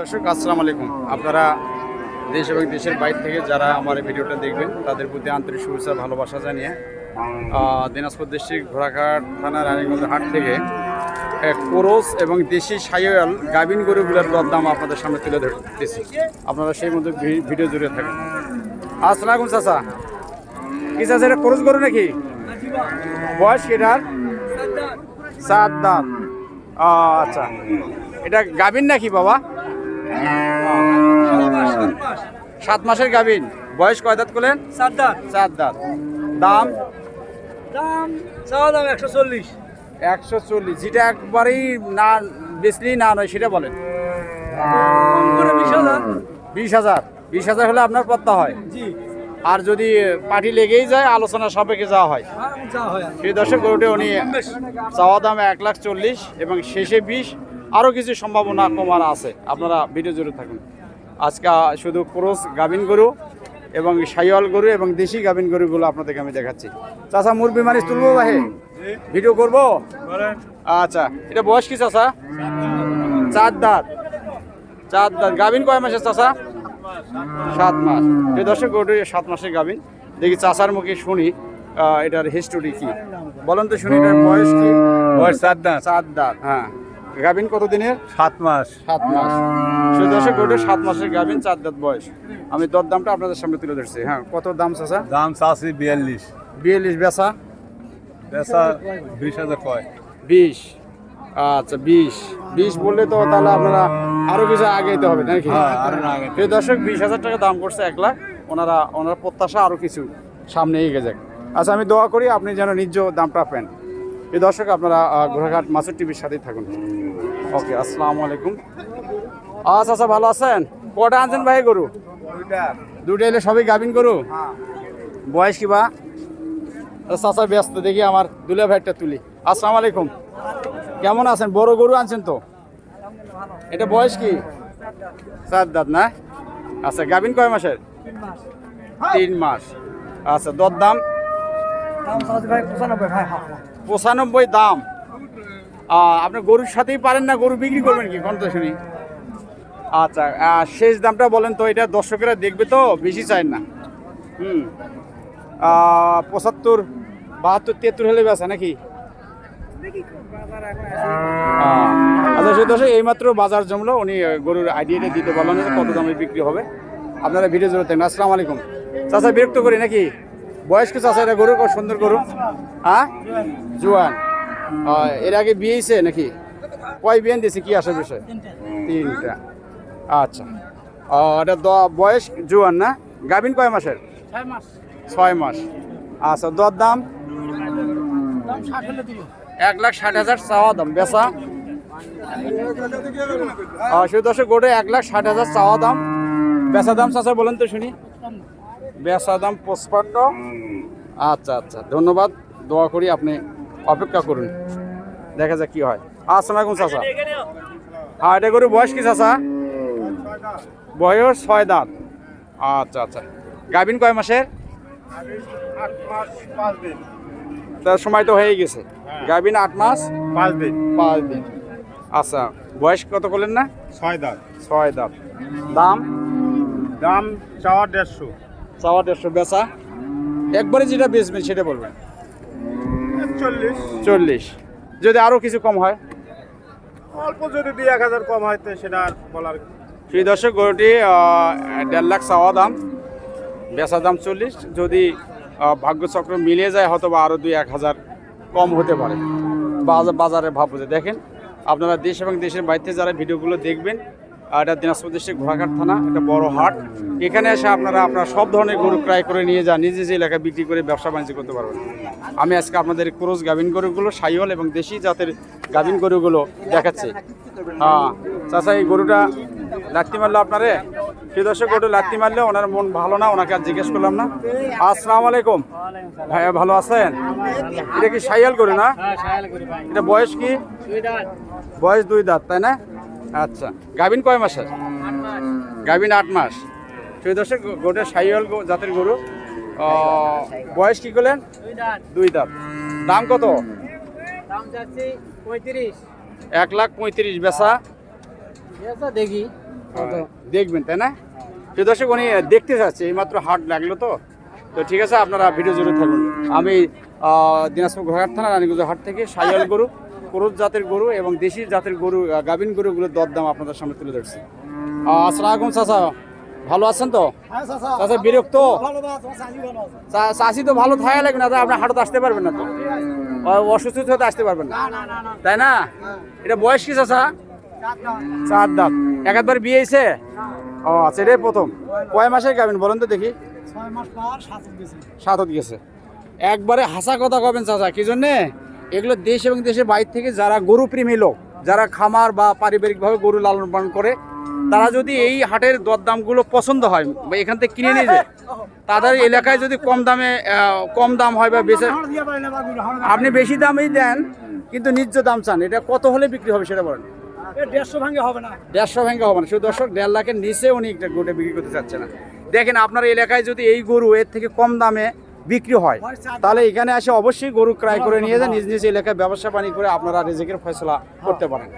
দর্শক আসসালামু আলাইকুম। আপনারা দেশ এবং দেশের বাইরে থেকে যারা আমার এই ভিডিওটা দেখবেন তাদের প্রতি আন্তরিক শুভেচ্ছা ভালোবাসা জানিয়ে দিনাজপুর ডিস্ট্রিক্ট ঘোড়াঘাট থানা রানীগঞ্জ হাট থেকে কোরস এবং দেশি সাইয়াল গাভিন গরুগুলোর দরদাম আপনাদের সামনে তুলে ধরতেছি। আপনারা সেই মধ্যে ভিডিও জুড়ে থাকেন। আসসালাম চাচা। কি চাচা এটা কোরস গরু নাকি? বয়স এটার? সাত আহ, আচ্ছা। এটা গাভিন নাকি বাবা? সাত মাসের গাভিন। বয়স কয় দাঁত করলেন? সাদ্দার চার দাঁত। দাম? দাম চাওয়া দাম একশো চল্লিশ। একশো চল্লিশ। যেটা একবারেই না বেশি না নয় সেটা বলেন। বিশ হাজার। বিশ হাজার। হলে আপনার পত্তা হয়। আর যদি পার্টি লেগেই যায় আলোচনা সাপেক্ষে যাওয়া হয়। যা হয়। সেই দর্শক গরুটি উনি। চাওয়া দাম এক লাখ চল্লিশ এবং শেষে বিশ। আরও কিছু সম্ভাবনা কমার আছে। আপনারা ভিডিও জুড়ে থাকুন। আজকে শুধু ক্রোস গাভিন গরু এবং সাইওয়াল গরু এবং দেশি গাভিন গরুগুলো আপনাদেরকে আমি দেখাচ্ছি। চাষা মুরবি মানিস তুলবো ভাই ভিডিও করব? আচ্ছা এটা বয়স কি চাষা চার দাঁত। চার দাঁত। গাভিন কয় মাসের চাষা সাত মাস। এই দর্শক গরুটি সাত মাসের গাভিন। দেখি চাষার মুখে শুনি এটার হিস্টোরি কি? বলেন তো শুনি এটার বয়স কি? বয়স চার দাঁত। চার দাঁত হ্যাঁ। গাভিন কত দিনের সাত মাস। সাত মাস। দর্শক গরুটি সাত মাসের গাভিন চার দাঁত বয়স। আমি দর দামটা আপনাদের সামনে তুলে ধরছি। হ্যাঁ কত দাম চাষা দাম চাষি বিয়াল্লিশ। বিয়াল্লিশ বেচা? পেশা বিশ হাজার কয়। বিশ। আচ্ছা বিশ। বিশ বললে তো তাহলে আপনারা আরও কিছু আগাইতে হবে নাকি? হ্যাঁ, না আগাইতে দর্শক বিশ হাজার টাকা দাম করছে এক লাখ। ওনারা ওনার প্রত্যাশা আরও কিছু সামনে এগিয়ে যাক। আচ্ছা আমি দোয়া করি আপনি যেন নিজ দামটা পেন। এই দর্শক আপনারা ঘোড়াঘাট মাসুর টিভির সাথেই থাকুন। ওকে আসসালামু আলাইকুম। আচ্ছা আচ্ছা ভালো আছেন? কটা আনছেন ভাই গরু? দুটো এলে সবই গাভিন গরু? বয়স কি বা? চাচা ব্যস্ত দেখি আমার দুলে ভাইটা তুলি। আসসালামু আলাইকুম। কেমন আছেন? বড় গরু আনছেন তো? এটা বয়স কি? চার দাঁত না? আচ্ছা গাভিন কয় মাসের? তিন মাস। আচ্ছা দর দাম দাম চাওয়া ভাই পঁচানব্বই ভাই হ্যাঁ, হ্যাঁ। পঁচানব্বই দাম। আপনি গরুর সাথেই পারেন না গরু বিক্রি করবেন কি কোন তো শুনি আচ্ছা শেষ দামটা বলেন তো, এটা দর্শকেরা দেখবে তো, বেশি চায় না। হুম। পঁচাত্তর, বাহাত্তর, তিয়াত্তর হলে বেচা নাকি? আচ্ছা সেই দর্শক, এইমাত্র বাজার জমলো, উনি গরুর আইডিয়াটা দিতে পারলেন কত দামে বিক্রি হবে। আপনারা ভিডিও জোরে আসসালামু আলাইকুম। চাচা, বিরক্ত করি নাকি? বয়স্ক চাচা এটা গরু কত সুন্দর গরু। হ্যাঁ জুয়ান। এর আগে বিয়েছে নাকি? কয় বিয়ান দিয়েছে কি আসার বিষয়? তিনটা। আচ্ছা। এটা দ- বয়স জুয়ান না? গাভিন কয় মাসের? ছয় মাস। আচ্ছা দর দাম? এক লাখ ষাট হাজার চাওয়া দাম বেচা? শুধু দর্শক গোটে এক লাখ ষাট হাজার চাওয়া দাম। বেচা দাম চাচা বলেন তো শুনি। বেচা দাম পঁচপান্ন। আচ্ছা আচ্ছা ধন্যবাদ। দোয়া করি আপনি অপেক্ষা করুন। দেখা যাক কি হয়। আসসালামু আলাইকুম চাচা। হ্যাঁ এটা করে বয়স কি চাচা? বয়স ছয় দাঁত। আচ্ছা আচ্ছা। গাভিন কয় মাসের? তার সময় তো হয়ে গেছে। গাভিন আট মাস? পাঁচ দিন। পাঁচ দিন। আচ্ছা বয়স কত করলেন না? ছয় দাঁত। ছয় দাঁত। দাম? দাম চাওয়া দেড়শো। চাওয়া দেড়শো বেচা। একবারে যেটা বেচবেন সেটা বলবেন। চল্লিশ চল্লিশ। যদি আরও কিছু কম হয়? অল্প যদি দুই এক হাজার কম হয় তো সেটা আর বলার সেই দর্শক গরুটি দেড় লাখ চাওয়া দাম। বেচা দাম চল্লিশ। যদি ভাগ্যচক্র মিলে যায় হয়তো বা আরও দুই এক হাজার কম হতে পারে। বাজারে ভাব বুঝে। দেখেন আপনারা দেশ এবং দেশের বাইরে যারা ভিডিওগুলো দেখবেন এটা দিনাজপুর ডিস্ট্রিক্ট ঘোড়াঘাট থানা একটা বড় হাট। এখানে এসে আপনারা আপনারা সব ধরনের গরু ক্রয় করে নিয়ে যান নিজে যে এলাকায় বিক্রি করে ব্যবসা বাণিজ্য করতে পারবেন। আমি আজকে আপনাদের ক্রোজ গাভিন গরুগুলো সাইওয়াল এবং দেশি জাতের গাভিন গরুগুলো দেখাচ্ছি। হ্যাঁ চাচা এই গরুটা লাত্তি মারলো আপনারে? সে দর্শক গরু লাত্তি মারলে ওনার মন ভালো না ওনাকে আর জিজ্ঞেস করলাম না। আসসালামু আলাইকুম। ভাইয়া ভালো আছেন? এটা কি সাইয়াল গরু না? হ্যাঁ এটা বয়স কি? বয়স দুই দাঁত তাই না? আচ্ছা গাভিন কয় মাসের? গাভিন আট মাস। সেই দর্শক গোটা সাইয়াল জাতের গরু। বয়স কি করলেন দুই দাঁত। দাম কত? দাম যাচ্ছে পঁয়ত্রিশ। এক লাখ পঁয়ত্রিশ বেচা। আছে দেখি। দেখবেন তাই না? সে দর্শক উনি দেখতে চাচ্ছে এইমাত্র হাট লাগল তো। তো ঠিক আছে আপনারা ভিডিও জুড়ে থাকুন। আমি দিনাজপুর ঘোড়াঘাট থানা রানীগঞ্জ হাট থেকে সাইয়াল গরু ক্রোধ জাতের গরু এবং দেশি জাতের গরু গাভীন গরুগুলোর দরদাম আপনাদের সামনে তুলে ধরছি। আসসালামু আলাইকুম চাচা। ভালো আছেন তো? হ্যাঁ চাচা। বিরক্ত? ভালো না তোমার চাচি ভালো আছে। চা- চাচি তো ভালো থাকা লাগবে না তো আপনার হাটত আসতে পারবেন না তো? অসুস্থ হতে আসতে পারবেন না? তাই না? এটা বয়স কি চাচা? চার দাঁত। একবার বিয়ে হয়েছে? ও আচ্ছা এটাই প্রথম। কয় মাসের গাবেন বলেন তো দেখি। মাস সাত গেছে। গেছে। একবারে হাসা কথা কবেন চাচা কি জন্যে? এগুলো দেশ এবং দেশের বাইরে থেকে যারা গরু প্রেমী লোক যারা খামার বা পারিবারিকভাবে গরু লালন পালন করে তারা যদি এই হাটের দরদামগুলো পছন্দ হয় বা এখান থেকে কিনে নিয়ে যায় তাদের এলাকায় যদি কম দামে কম দাম হয় বা বেশি আপনি বেশি দামেই দেন কিন্তু ন্যায্য দাম চান। এটা কত হলে বিক্রি হবে সেটা বলেন। দেড়শো ভাঙে হবে না। দেড়শো ভেঙে হবে না। শুধু দর্শক দেড় লাখের নিচে উনি একটা গোটে বিক্রি করতে চাচ্ছে না। দেখেন আপনার এলাকায় যদি এই গরু এর থেকে কম দামে বিক্রি হয় তাহলে এখানে এসে অবশ্যই গরু ক্রয় করে নিয়ে যান নিজ নিজ এলাকায় ব্যবসা বাণী করে আপনারা রেজেকের ফয়সলা করতে পারেন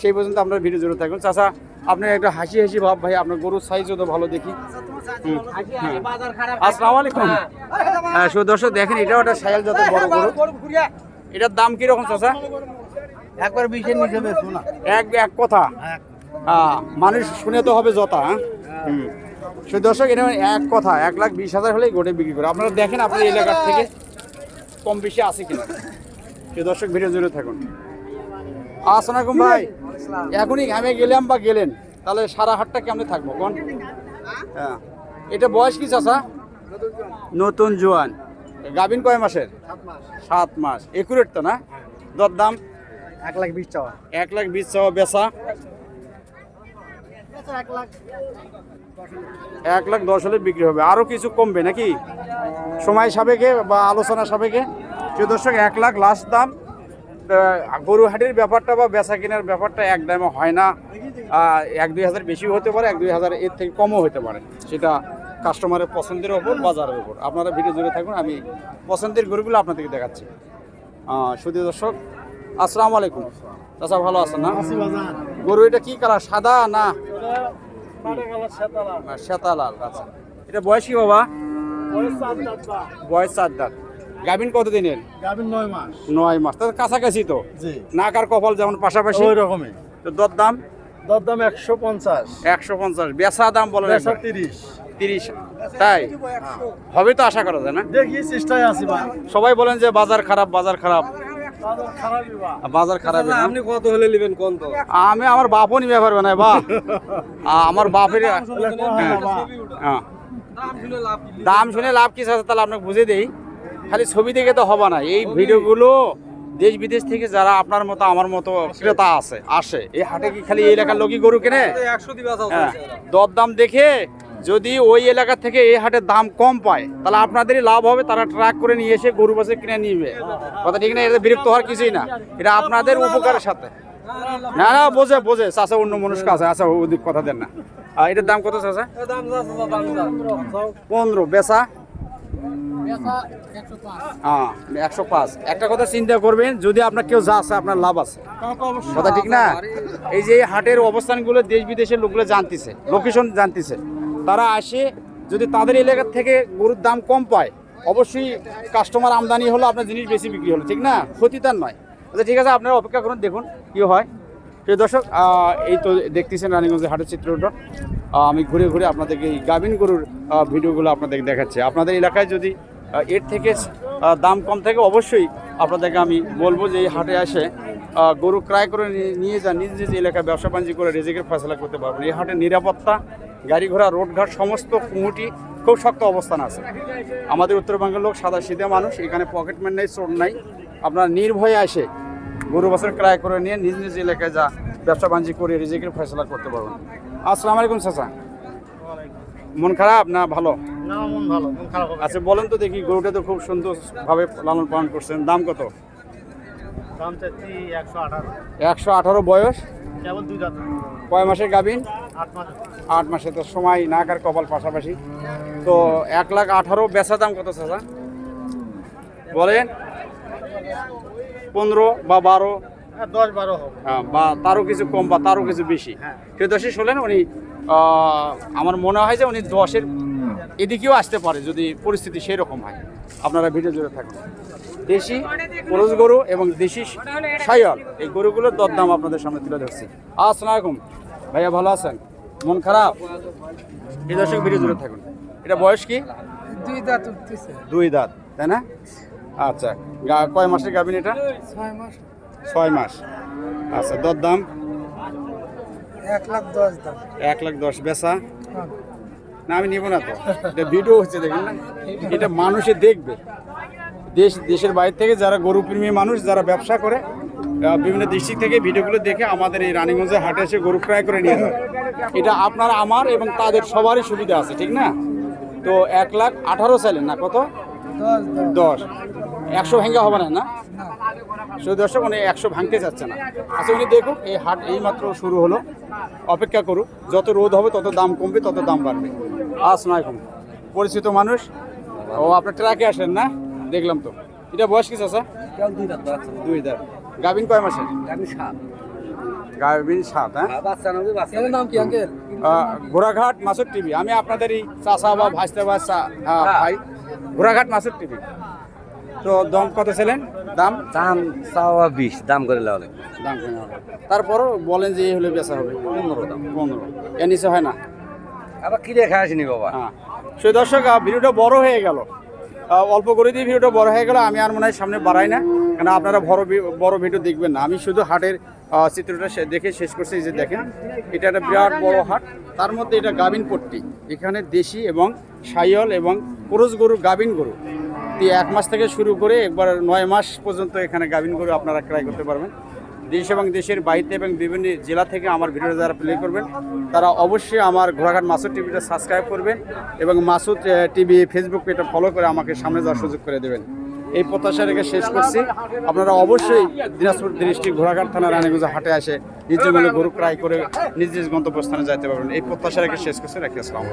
সেই পর্যন্ত আপনার ভিডিও জুড়ে থাকুন চাচা আপনি একটা হাসি হাসি ভাব ভাই আপনার গরুর সাইজও তো ভালো দেখি হ্যাঁ। আসসালামু আলাইকুম হ্যাঁ দর্শক দেখেন এটাও একটা সায়াল জাতের বড় গরু এটার দাম কীরকম চাচা একবার বিশের নিচে এক এক কথা হ্যাঁ, মানুষ শুনে তো হবে যথা হ্যাঁ? শুধু দর্শক এটা এক কথা এক লাখ বিশ হাজার হলেই গোটে বিক্রি করে। আপনারা দেখেন আপনার এলাকার থেকে কম বেশি আছে কিনা। শুধু দর্শক ভিডিও জুড়ে থাকুন। আসসালাম ভাই। এখনই ঘামে গেলাম বা গেলেন তাহলে সারা হাটটা কেমনে থাকব? কোন? হ্যাঁ। এটা বয়স কি চাচা? নতুন জোয়ান। গাবিন কয় মাসের? সাত মাস। একুরেট তো না? দর দাম এক লাখ বিশ চাওয়া। এক লাখ বিশ চাওয়া বেচা এক লাখ। এক লাখ দশ হলে বিক্রি হবে। আরও কিছু কমবে নাকি? সময় সাপেক্ষে বা আলোচনা সাপেক্ষে? যে দর্শক এক লাখ লাস্ট দাম আহ, গরু হাটের ব্যাপারটা বা বেচা কেনার ব্যাপারটা এক দামে হয় না। এক দুই হাজার বেশিও হতে পারে এক দুই হাজার এর থেকে কমও হতে পারে। সেটা কাস্টমারের পছন্দের ওপর বাজারের ওপর। আপনারা ভিডিও জুড়ে থাকুন আমি পছন্দের গরুগুলো আপনাদেরকে দেখাচ্ছি। শুধু দর্শক আসসালামু আলাইকুম। চাচা ভালো আছেন না? গরু এটা কি কালার সাদা না আচ্ছা। এটা বয়স কি বাবা? বয়স চার দাঁত গাভিন কত দিনের নয় মাস। নয় মাস। তাহলে কাছাকাছি তো। জি। নাক আর কপাল যেমন পাশাপাশি। ওই রকমই। তো একশো পঞ্চাশ। একশো পঞ্চাশ। বেচা দাম একশো তিরিশ। তিরিশ। তাই? হবে তো আশা করা যায় না? দেখি চেষ্টায় আছি সবাই বলেন যে বাজার খারাপ বাজার খারাপ। বাজার খারাপ আপনি কত হলে নেবেন কোন তো? আমি আমার বাপও নিবে পারবে না বা আমার বাপের হ্যাঁ। হ্যাঁ। দাম শুনে লাভ কি? আছে তাহলে আপনাকে বুঝে দেই। খালি ছবি দেখে তো হবে না। এই ভিডিওগুলো দেশ বিদেশ থেকে যারা আপনার মতো আমার মতো ক্রেতা আছে আসে। এই হাটে কি খালি এই এলাকার লোকই গরু কেনে? হ্যাঁ। দরদাম দেখে যদি ওই এলাকা থেকে এই হাটের দাম কম পায়, তাহলে আপনাদেরই লাভ হবে। তারা ট্রাক করে নিয়ে এসে গরু বাসে কিনে নিবে। কথা ঠিক না? এটা বিরক্ত হওয়ার কিছুই না। এটা আপনাদের উপকারের সাথে। না না, বোঝে বোঝে। চাষা অন্য মনুষ্য আছে। আচ্ছা ওদিক কথা দেন না। আর এটার দাম কত চাষা পনেরো। বেচা? হ্যাঁ একশো পাঁচ। একটা কথা চিন্তা করবেন, যদি আপনার কেউ যা আছে, আপনার লাভ আছে। কথা ঠিক না? এই যে হাটের অবস্থানগুলো দেশ বিদেশের লোকগুলো জানতেছে, লোকেশন জানতেছে। তারা আসে যদি তাদের এলাকার থেকে গরুর দাম কম পায় অবশ্যই কাস্টমার আমদানি হলো আপনার জিনিস বেশি বিক্রি হলো ঠিক না? ক্ষতি তার নয়। আচ্ছা ঠিক আছে আপনারা অপেক্ষা করুন দেখুন কি হয়। প্রিয় দর্শক এই তো দেখতেছেন রানীগঞ্জের হাটের চিত্রটা আহ, আমি ঘুরে ঘুরে আপনাদেরকে এই গাভিন গরুর ভিডিওগুলো আপনাদেরকে দেখাচ্ছি। আপনাদের এলাকায় যদি এর থেকে দাম কম থাকে অবশ্যই আপনাদেরকে আমি বলব যে এই হাটে আসে গরু ক্রয় করে নিয়ে- যান নিজ নিজ এলাকায় ব্যবসা বাণিজ্য করে রেজেকের ফয়সলা করতে পারবেন। এই হাটের নিরাপত্তা গাড়ি ঘোড়া রোডঘাট সমস্ত কুমুটি খুব শক্ত অবস্থান আছে। আমাদের উত্তরবঙ্গের লোক সাদা সিধে মানুষ এখানে পকেটম্যান নেই চোর নাই। আপনার নির্ভয়ে আসে গরু বছর ক্রয় করে নিয়ে নিজ নিজ এলাকায় যা ব্যবসা বাণিজ্য করে রিজিকের ফয়সলা করতে পারবেন। আসসালামু আলাইকুম চাচা। মন খারাপ না ভালো? আচ্ছা বলেন তো দেখি গরুটা তো খুব সুন্দরভাবে লালন পালন করছেন। দাম কত? একশো আঠারো। বয়স। কয় মাসের গাভিন আট মাস। আট মাসে তো সময় নাক আর কপাল পাশাপাশি। তো এক লাখ আঠারো বেচা দাম কত চাচা? বলেন। পনেরো বা বারো। হ্যাঁ, দশ বারো আহ, বা তারও কিছু কম বা তারও কিছু বেশি। হ্যাঁ। সে দশে হলেন উনি আমার মনে হয় যে উনি দশের এদিকেও আসতে পারে যদি পরিস্থিতি সেই রকম হয়। আপনারা ভিডিও জুড়ে থাকুন। দেশি পুরুষ গরু এবং দেশি সাইয়াল এই গরুগুলোর দরদাম আপনাদের সামনে তুলে ধরছি। আসসালামু আলাইকুম। ভাইয়া ভালো আছেন? মন খারাপ? এই দর্শক ভিডিও জুড়ে থাকুন। এটা বয়স কি? দুই দাঁত উঠতেছে। দুই দাঁত তাই না? আচ্ছা গা- কয় মাসের গাভিন এটা? ছয় মাস। ছয় মাস। আচ্ছা দর দাম? এক লাখ দশ দাম। এক লাখ দশ বেচা? না আমি নিব না তো। এটা ভিডিও হচ্ছে দেখুন না? এটা মানুষে দেখবে। দেশ দেশের বাইরে থেকে যারা গরু প্রেমী মানুষ যারা ব্যবসা করে বিভিন্ন ডিস্ট্রিক্ট থেকে ভিডিওগুলো দেখে আমাদের এই রানীগঞ্জের হাটে এসে গরু ক্রয় করে নিয়ে যায় এটা আপনার আমার এবং তাদের সবারই সুবিধা আছে ঠিক না? তো এক লাখ আঠারো চাইলেন না কত? দশ। একশো ভেঙ্গা হবে না না? শুধু দর্শক উনি একশো ভাঙতে চাচ্ছে না। আচ্ছা উনি দেখুক এই হাট এই মাত্র শুরু হলো। অপেক্ষা করুক যত রোদ হবে তত দাম কমবে তত দাম বাড়বে। আসসালামু আলাইকুম। পরিচিত মানুষ? ও আপনার ট্রাকে আসেন না? দেখলাম তো। এটা বয়স কি দাঁত দুই দাঁত। গাভিন কয় মাসের? আমি সাত। গাভিন সাত হ্যাঁ? বাচ্চা নবী বাচ্চা নাম কি আঙ্কেল? ঘোড়াঘাট মাসুর টিভি। আমি আপনাদেরই চাচা বা ভাইস্তে বা চা- আহ, ভাই ঘোড়াঘাট মাসুর টিভি। তো দম কত ছিলেন? দাম? দাম চাওয়া বিশ দাম করে লাগালে দাম কমে হবে। তারপরও বলেন যে এই হলে বেচা হবে। পনেরো দাম পনেরো। এর নিচে হয় না? আবার কিনে খাই আসিনি বাবা? হ্যাঁ। সেই দর্শক ভিডিওটা বড় হয়ে গেল। অল্প করে দিয়ে ভিডিওটা বড় হয়ে গেল, আমি আর মনে হয় সামনে বাড়াই না। কারণ আপনারা বড় বড় ভিডিও দেখবেন না। আমি শুধু হাটের চিত্রটা দেখে শেষ করছি যে দেখেন, এটা একটা বিরাট বড় হাট। তার মধ্যে এটা গাবিন পট্টি। এখানে দেশি এবং সাইয়ল এবং পুরুষ গরু গাবিন গরু। এক মাস থেকে শুরু করে একবার নয় মাস পর্যন্ত এখানে গাবিন গরু আপনারা ক্রয় করতে পারবেন। দেশ এবং দেশের বাইরে এবং বিভিন্ন জেলা থেকে আমার ভিডিও যারা প্লে করবেন, তারা অবশ্যই আমার ঘোড়াঘাট মাসুদ টিভিটা সাবস্ক্রাইব করবেন এবং মাসুদ টিভি ফেসবুক পেজটা ফলো করে আমাকে সামনে যাওয়ার সুযোগ করে দেবেন। এই প্রত্যাশা রেখে শেষ করছি। আপনারা অবশ্যই দিনাজপুর ডিস্ট্রিক্ট ঘোড়াঘাট থানা রানীগঞ্জ হাটে আসে নিজ জমিলে গরু ক্রয় করে নিজ নিজ গন্তব্যস্থানে যাইতে পারবেন। এই প্রত্যাশা রেখে শেষ করছি। রাখি, আসসালাম